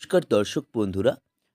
নমস্কার দর্শক বন্ধুরা।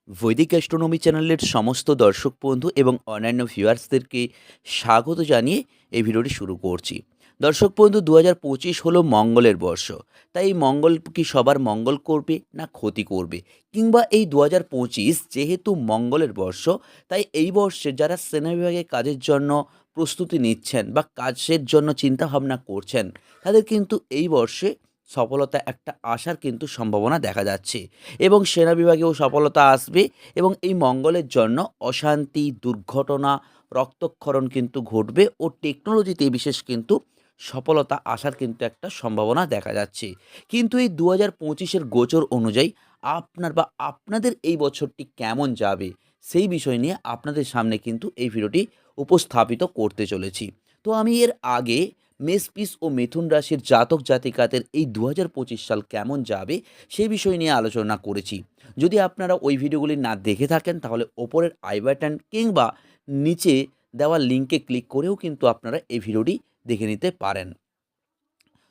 বৈদিক অ্যাস্ট্রোনমি চ্যানেলের সমস্ত দর্শক বন্ধু এবং অন্যান্য ভিউয়ার্সদেরকে স্বাগত জানিয়ে এই ভিডিওটি শুরু করছি। দর্শক বন্ধু দু হাজার পঁচিশ হলো মঙ্গলের বর্ষ। তাই এই মঙ্গল কি সবার মঙ্গল করবে না ক্ষতি করবে? কিংবা এই দু হাজার পঁচিশ যেহেতু মঙ্গলের বর্ষ, তাই এই বর্ষে যারা সেনা বিভাগে কাজের জন্য প্রস্তুতি নিচ্ছেন বা কাজের জন্য চিন্তাভাবনা করছেন, তাদের কিন্তু এই বর্ষে সফলতা একটা আসার কিন্তু সম্ভাবনা দেখা যাচ্ছে। এবং সেনা বিভাগেও সফলতা আসবে এবং এই মঙ্গলের জন্য অশান্তি, দুর্ঘটনা, রক্তক্ষরণ কিন্তু ঘটবে ও টেকনোলজিতে বিশেষ কিন্তু সফলতা আসার কিন্তু একটা সম্ভাবনা দেখা যাচ্ছে। কিন্তু এই দু হাজার পঁচিশের গোচর অনুযায়ী আপনার বা আপনাদের এই বছরটি কেমন যাবে সেই বিষয় নিয়ে আপনাদের সামনে কিন্তু এই ভিডিওটি উপস্থাপিত করতে চলেছি। তো আমি এর আগে মেষ পিস ও মিথুন রাশির জাতক জাতিকাদের এই দু হাজার পঁচিশ সাল কেমন যাবে সেই বিষয় নিয়ে আলোচনা করেছি। যদি আপনারা ওই ভিডিওগুলি না দেখে থাকেন, তাহলে ওপরের আই বাটন কিংবা নিচে দেওয়া লিঙ্কে ক্লিক করেও কিন্তু আপনারা এই ভিডিওটি দেখে নিতে পারেন।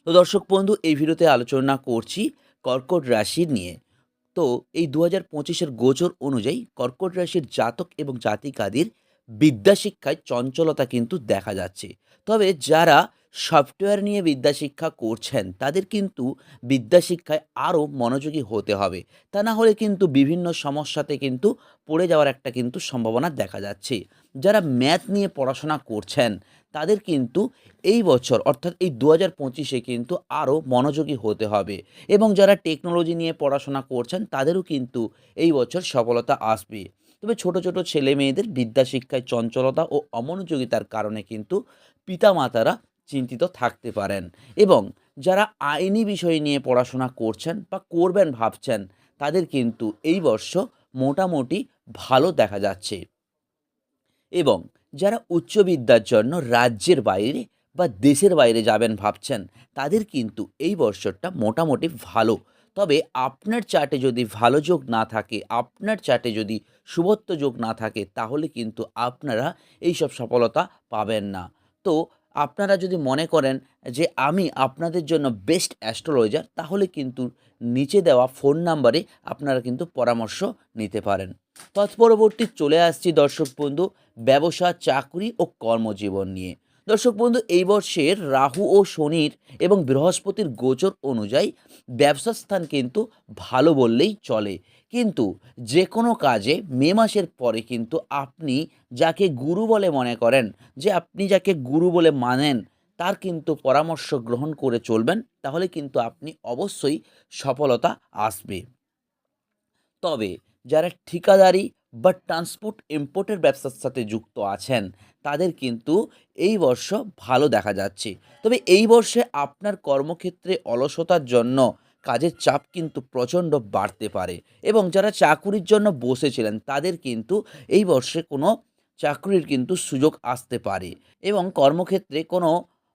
তো দর্শক বন্ধু, এই ভিডিওতে আলোচনা করছি কর্কট রাশি নিয়ে। তো এই দু হাজার পঁচিশের গোচর অনুযায়ী কর্কট রাশির জাতক এবং জাতিকাদের বিদ্যাশিক্ষায় চঞ্চলতা কিন্তু দেখা যাচ্ছে। তবে যারা সফটওয়্যার নিয়ে বিদ্যাশিক্ষা করছেন, তাদের কিন্তু বিদ্যাশিক্ষায় আরও মনোযোগী হতে হবে। তা না হলে কিন্তু বিভিন্ন সমস্যাতে কিন্তু পড়ে যাওয়ার একটা কিন্তু সম্ভাবনা দেখা যাচ্ছে। যারা ম্যাথ নিয়ে পড়াশোনা করছেন, তাদের কিন্তু এই বছর, অর্থাৎ এই দু হাজার পঁচিশে কিন্তু আরও মনোযোগী হতে হবে। এবং যারা টেকনোলজি নিয়ে পড়াশোনা করছেন, তাদেরও কিন্তু এই বছর সফলতা আসবে। তবে ছোট ছোট ছেলে মেয়েদের বিদ্যাশিক্ষায় চঞ্চলতা ও অমনোযোগিতার কারণে কিন্তু পিতামাতারা চিন্তিত থাকতে পারেন এবং যারা আইনি বিষয় নিয়ে পড়াশোনা করছেন বা করবেন ভাবছেন, তাদের কিন্তু এই বর্ষ মোটামুটি ভালো দেখা যাচ্ছে এবং যারা উচ্চ বিদ্যার জন্য রাজ্যের বাইরে বা দেশের বাইরে যাবেন ভাবছেন, তাদের কিন্তু এই বছরটা মোটামুটি ভালো তবে আপনার চার্টে যদি ভালো যোগ না থাকে, আপনার চার্টে যদি শুভত্ব যোগ না থাকে, তাহলে কিন্তু আপনারা এইসব সফলতা পাবেন না। তো আপনারা যদি মনে করেন যে আমি আপনাদের জন্য বেস্ট অ্যাস্ট্রোলজার তাহলে কিন্তু নিচে দেওয়া ফোন নাম্বারে আপনারা কিন্তু পরামর্শ নিতে পারেন। তৎপরবর্তী চলে আসছি দর্শক বন্ধু, ব্যবসা, চাকরি ও কর্মজীবন নিয়ে। দর্শক বন্ধু, এই বর্ষের রাহু ও শনির এবং বৃহস্পতির গোচর অনুযায়ী ব্যবসা স্থান কিন্তু ভালো বললেই চলে। কিন্তু যে কোনো কাজে মে মাসের পরে কিন্তু আপনি যাকে গুরু বলে মনে করেন, যে আপনি যাকে গুরু বলে মানেন, তার কিন্তু পরামর্শ গ্রহণ করে চলবেন, তাহলে কিন্তু আপনি অবশ্যই সফলতা আসবে। তবে যারা ঠিকাদারি বা ট্রান্সপোর্ট ইম্পোর্টের ব্যবসার সাথে যুক্ত আছেন। তাদের কিন্তু এই বর্ষ ভালো দেখা যাচ্ছে। তবে এই বর্ষে আপনার কর্মক্ষেত্রে অলসতার জন্য কাজের চাপ কিন্তু প্রচণ্ড বাড়তে পারে এবং যারা চাকুরির জন্য বসেছিলেন, তাদের কিন্তু এই বর্ষে কোনো চাকরির কিন্তু সুযোগ আসতে পারে এবং কর্মক্ষেত্রে কোনো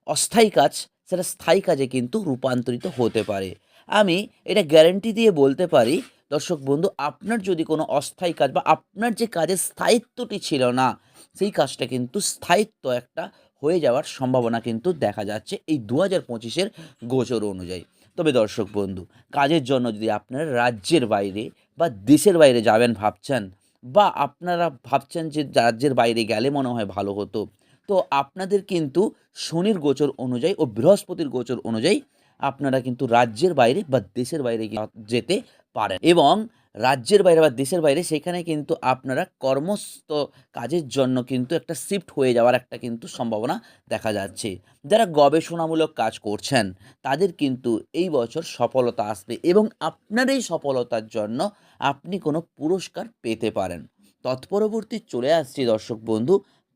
অস্থায়ী কাজ সেটা স্থায়ী কাজে কিন্তু রূপান্তরিত হতে পারে। আমি এটা গ্যারেন্টি দিয়ে বলতে পারি দর্শক বন্ধু, আপনার যদি কোনো অস্থায়ী কাজ বা আপনার যে কাজের স্থায়িত্বটি ছিল না, সেই কাজটা কিন্তু স্থায়িত্ব একটা হয়ে যাওয়ার সম্ভাবনা কিন্তু দেখা যাচ্ছে এই দু হাজার পঁচিশের গোচর অনুযায়ী। তবে দর্শক বন্ধু, কাজের জন্য যদি আপনারা রাজ্যের বাইরে বা দেশের বাইরে যাবেন ভাবছেন বা আপনারা ভাবছেন যে রাজ্যের বাইরে গেলে মনে হয় ভালো হতো, তো আপনাদের কিন্তু শনির গোচর অনুযায়ী ও বৃহস্পতির গোচর অনুযায়ী আপনারা কিন্তু রাজ্যের বাইরে বা দেশের বাইরে যেতে পারেন। এবং রাজ্যের বাইরে বা দেশের বাইরে সেখানে কিন্তু আপনারা কর্মস্থ কাজের জন্য কিন্তু একটা শিফট হয়ে যাওয়ার একটা কিন্তু সম্ভাবনা দেখা যাচ্ছে। যারা গবেষণামূলক কাজ করছেন, তাদের কিন্তু এই বছর সফলতা আসবে এবং আপনার এই সফলতার জন্য আপনি কোনো পুরস্কার পেতে পারেন। তৎপরবর্তী চলে আসছি দর্শক বন্ধু,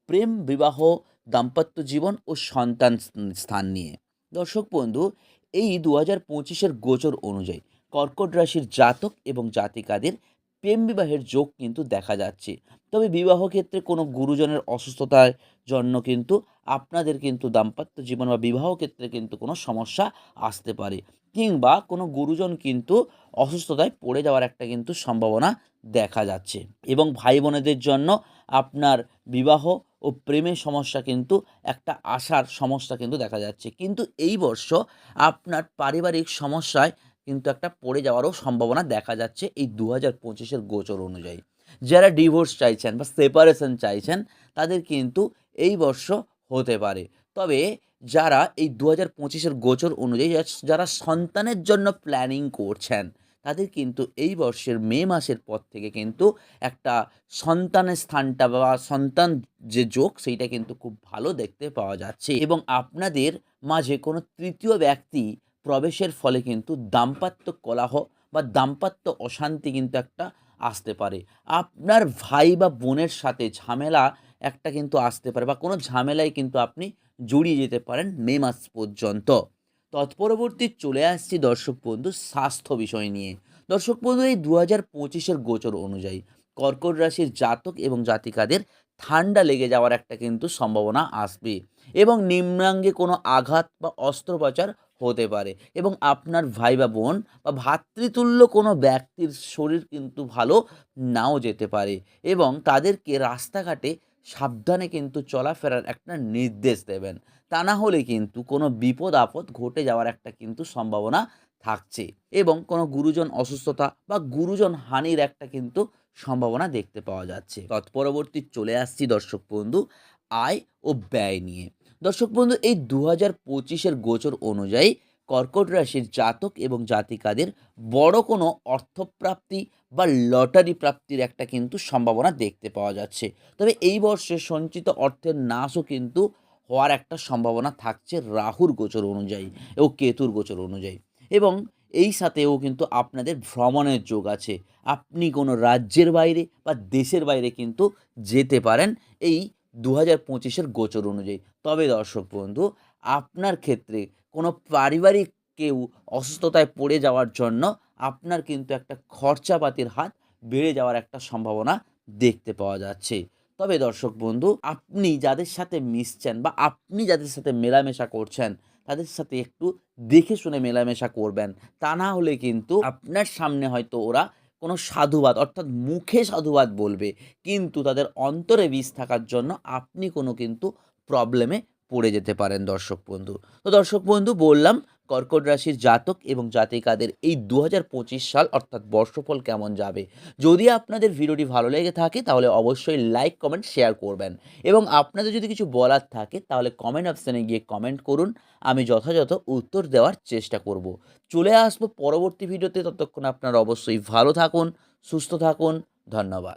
প্রেম, বিবাহ, দাম্পত্য জীবন ও সন্তান স্থান নিয়ে। দর্শক বন্ধু এই দু হাজার পঁচিশের গোচর অনুযায়ী কর্কট রাশির জাতক এবং জাতিকাদের প্রেম বিবাহের যোগ কিন্তু দেখা যাচ্ছে। তবে বিবাহ ক্ষেত্রে কোনো গুরুজনের অসুস্থতার জন্য কিন্তু আপনাদের কিন্তু দাম্পত্য জীবন বা বিবাহ ক্ষেত্রে কিন্তু কোনো সমস্যা আসতে পারে কিংবা কোনো গুরুজন কিন্তু অসুস্থতায় পড়ে যাওয়ার একটা কিন্তু সম্ভাবনা দেখা যাচ্ছে। এবং ভাই বোনেদের জন্য আপনার বিবাহ ও প্রেমের সমস্যা কিন্তু একটা আশার সমস্যা কিন্তু দেখা যাচ্ছে। কিন্তু এই বর্ষ আপনার পারিবারিক সমস্যায় কিন্তু একটা পড়ে যাওয়ারও সম্ভাবনা দেখা যাচ্ছে এই দু হাজার পঁচিশের গোচর অনুযায়ী। যারা ডিভোর্স চাইছেন বা সেপারেশন চাইছেন, তাদের কিন্তু এই বর্ষ হতে পারে। তবে যারা এই দু হাজার পঁচিশের গোচর অনুযায়ী, যারা সন্তানের জন্য প্ল্যানিং করছেন তাদের কিন্তু এই বর্ষের মে মাসের পর থেকে কিন্তু একটা সন্তানের স্থানটা বা সন্তান যে যোগ, সেইটা কিন্তু খুব ভালো দেখতে পাওয়া যাচ্ছে। এবং আপনাদের মাঝে কোনো তৃতীয় ব্যক্তি প্রবেশের ফলে কিন্তু দাম্পাত্য কলাহ বা দাম্পাত্য অশান্তি কিন্তু একটা আসতে পারে। আপনার ভাই বা বোনের সাথে ঝামেলা একটা কিন্তু আসতে পারে বা কোনো ঝামেলায় কিন্তু আপনি জড়িয়ে যেতে পারেন মে মাস পর্যন্ত। তৎপরবর্তী চলে আসছি দর্শক বন্ধু স্বাস্থ্য বিষয় নিয়ে। দর্শক বন্ধু, এই দু হাজার পঁচিশের গোচর অনুযায়ী কর্কট রাশির জাতক এবং জাতিকাদের ঠান্ডা লেগে যাওয়ার একটা কিন্তু সম্ভাবনা আসবে এবং নিম্নাঙ্গে কোনো আঘাত বা অস্ত্রোপচার হতে পারে এবং আপনার ভাই বা বোন বা ভ্রাতৃতুল্য কোনো ব্যক্তির শরীর কিন্তু ভালো নাও যেতে পারে এবং তাদেরকে রাস্তাঘাটে সাবধানে কিন্তু চলাফেরার একটা নির্দেশ দেবেন। তা না হলে কিন্তু কোনো বিপদ আপদ ঘটে যাওয়ার একটা কিন্তু সম্ভাবনা থাকছে এবং কোনো গুরুজন অসুস্থতা বা গুরুজন হানির একটা কিন্তু সম্ভাবনা দেখতে পাওয়া যাচ্ছে। তৎপরবর্তী চলে আসছি দর্শক বন্ধু, আয় ও ব্যয় নিয়ে। দর্শক বন্ধু, এই দু হাজার পঁচিশের গোচর অনুযায়ী কর্কট রাশির জাতক এবং জাতিকাদের বড় কোনো অর্থপ্রাপ্তি বা লটারি প্রাপ্তির একটা কিন্তু সম্ভাবনা দেখতে পাওয়া যাচ্ছে। তবে এই বর্ষে সঞ্চিত অর্থের নাশও কিন্তু হওয়ার একটা সম্ভাবনা থাকছে রাহুর গোচর অনুযায়ী ও কেতুর গোচর অনুযায়ী। এবং এই সাথেও কিন্তু আপনাদের ভ্রমণের যোগ আছে। আপনি কোনো রাজ্যের বাইরে বা দেশের বাইরে কিন্তু যেতে পারেন এই দু হাজার পঁচিশের গোচর অনুযায়ী। তবে দর্শক বন্ধু, আপনার ক্ষেত্রে কোনো পারিবারিক কেউ অসুস্থতায় পড়ে যাওয়ার জন্য আপনার কিন্তু একটা খরচাপাতির হাত বেড়ে যাওয়ার একটা সম্ভাবনা দেখতে পাওয়া যাচ্ছে। তবে দর্শক বন্ধু, আপনি যাদের সাথে মিশছেন বা আপনি যাদের সাথে মেলামেশা করছেন, তাদের সাথে একটু দেখে শুনে মেলামেশা করবেন। তা না হলে কিন্তু আপনার সামনে হয়তো ওরা কোনো সাধুবাদ, অর্থাৎ মুখে সাধুবাদ বলবে। কিন্তু তাদের অন্তরে বিষ থাকার জন্য আপনি কোনো কিন্তু প্রবলেমে পড়ে যেতে পারেন দর্শক বন্ধু। তো দর্শক বন্ধু, বললাম কর্কট রাশির জাতক এবং জাতিকাদের এই দু হাজার পঁচিশ সাল অর্থাৎ বর্ষফল কেমন যাবে? যদি আপনাদের ভিডিওটি ভালো লেগে থাকে তাহলে অবশ্যই লাইক, কমেন্ট, শেয়ার করবেন। এবং আপনাদের যদি কিছু বলার থাকে তাহলে কমেন্ট অপশানে গিয়ে কমেন্ট করুন। আমি যথাযথ উত্তর দেওয়ার চেষ্টা করব। চলে আসব পরবর্তী ভিডিওতে। ততক্ষণ আপনারা অবশ্যই ভালো থাকুন, সুস্থ থাকুন। ধন্যবাদ।